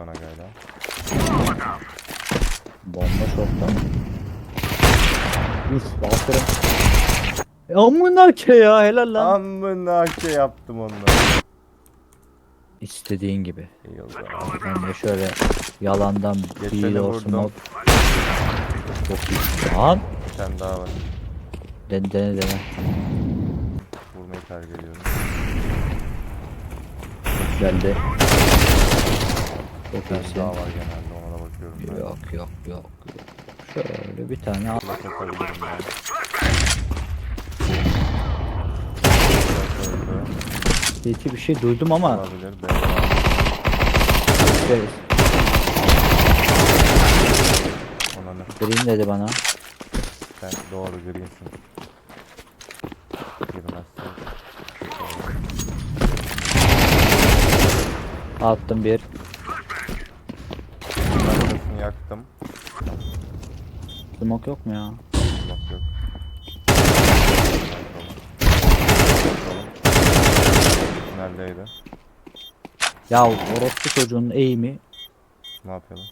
Şu ana gayla. Bomba şokta. Üf aferin. E, Amına ke ya helal lan. Amına şey yaptım onunla. İstediğin gibi. İyi oldu. Ben de şöyle yalandan vurdum. olsun. Çok iyi. Lan. Bir tane daha var. Dene dene dene. Vurmayı tercih ediyorum. Geldi. Çok Bir daha var genelde ona da bakıyorum. ben. Yok yok yok. yok. Şöyle bir tane al. Yani. İki bir şey duydum ama Olabilir. Ona ne? green dedi bana. Sen doğru greensin. Girmezsen. Attım bir. Yaktım. Smoke yok mu ya? Yok yok. Neredeydi? Ya orospu çocuğun eğimi. Ne yapalım?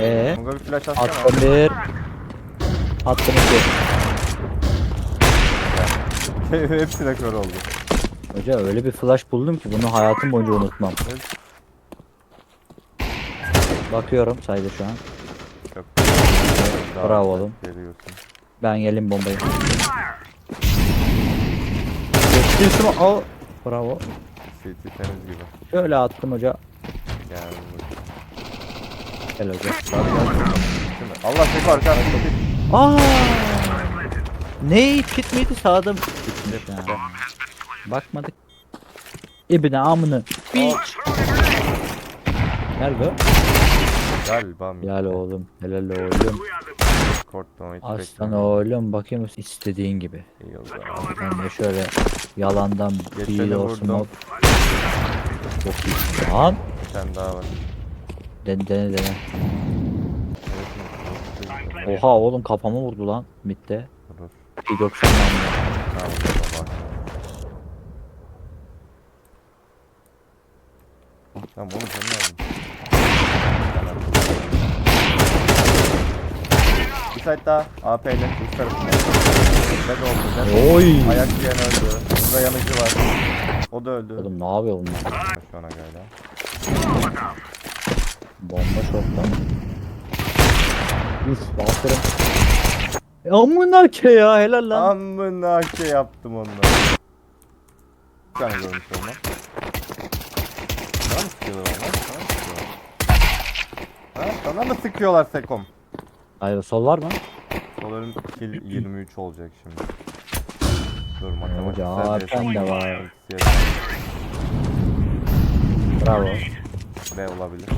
Eee? Munga bir flash atsana. Attım bir. Attım iki. Hepsi de kör oldu. Hoca öyle bir flash buldum ki bunu hayatım boyunca unutmam. Bakıyorum saydı şu an. Çok. Bravo oğlum. Geliyorsun. Ben gelin bombayı. Geçti üstüme. Al. Bravo. CT temiz gibi. Şöyle attım hoca. Gel bakayım. Gel hoca. Allah tek arka. Aa! Ne? Kit miydi sağda mı? Kitmiş ya. Bakmadık. İbne amını. Bitch. Nerede o? Galiba mı? Helal oğlum. Helal oğlum. Korktum hiç Aslan beklemedim. oğlum bakayım istediğin gibi. İyi oldu. Ben de şöyle yalandan Geçeni bir olsun. vurdum. Çok iyi. Lan. Bir tane daha var. Dene dene dene. Evet, mi? Oha oğlum kafama vurdu lan midde. Dur. Bir 90 yandı. Tamam, baba, Tamam oğlum sen ne yaptın? Bir site daha. AP ile üst tarafında. Dead oldu. Oldu. Oy. Ayak yiyen öldü. Burada yanıcı var. O da öldü. Oğlum ne yapıyor bunlar? Şu ana gayla. Bomba şorttan. Üf aferin. E, Amına ke ya helal lan. Amına şey yaptım onunla. Bir tane görmüş onunla. Mı sıkıyorlar onlar? Sana mı sıkıyorlar? Ha? Sana mı sıkıyorlar Sekom? Hayır sol var mı? Doların kill 23 olacak şimdi. Dur matematik. Hoca zaten de var. Bravo. B olabilir.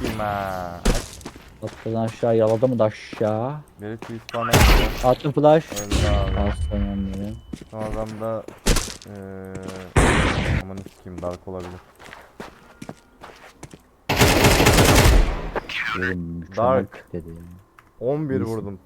Kim ha? Atladan aşağı yaladı mı da aşağı. Biri T-spawn'a gidiyor. Attım flash. Öldü abi. Aslanım benim. Son adam da eee aman sikeyim dark olabilir. Dark. mükemmel dedi. 11 İyisin. vurdum.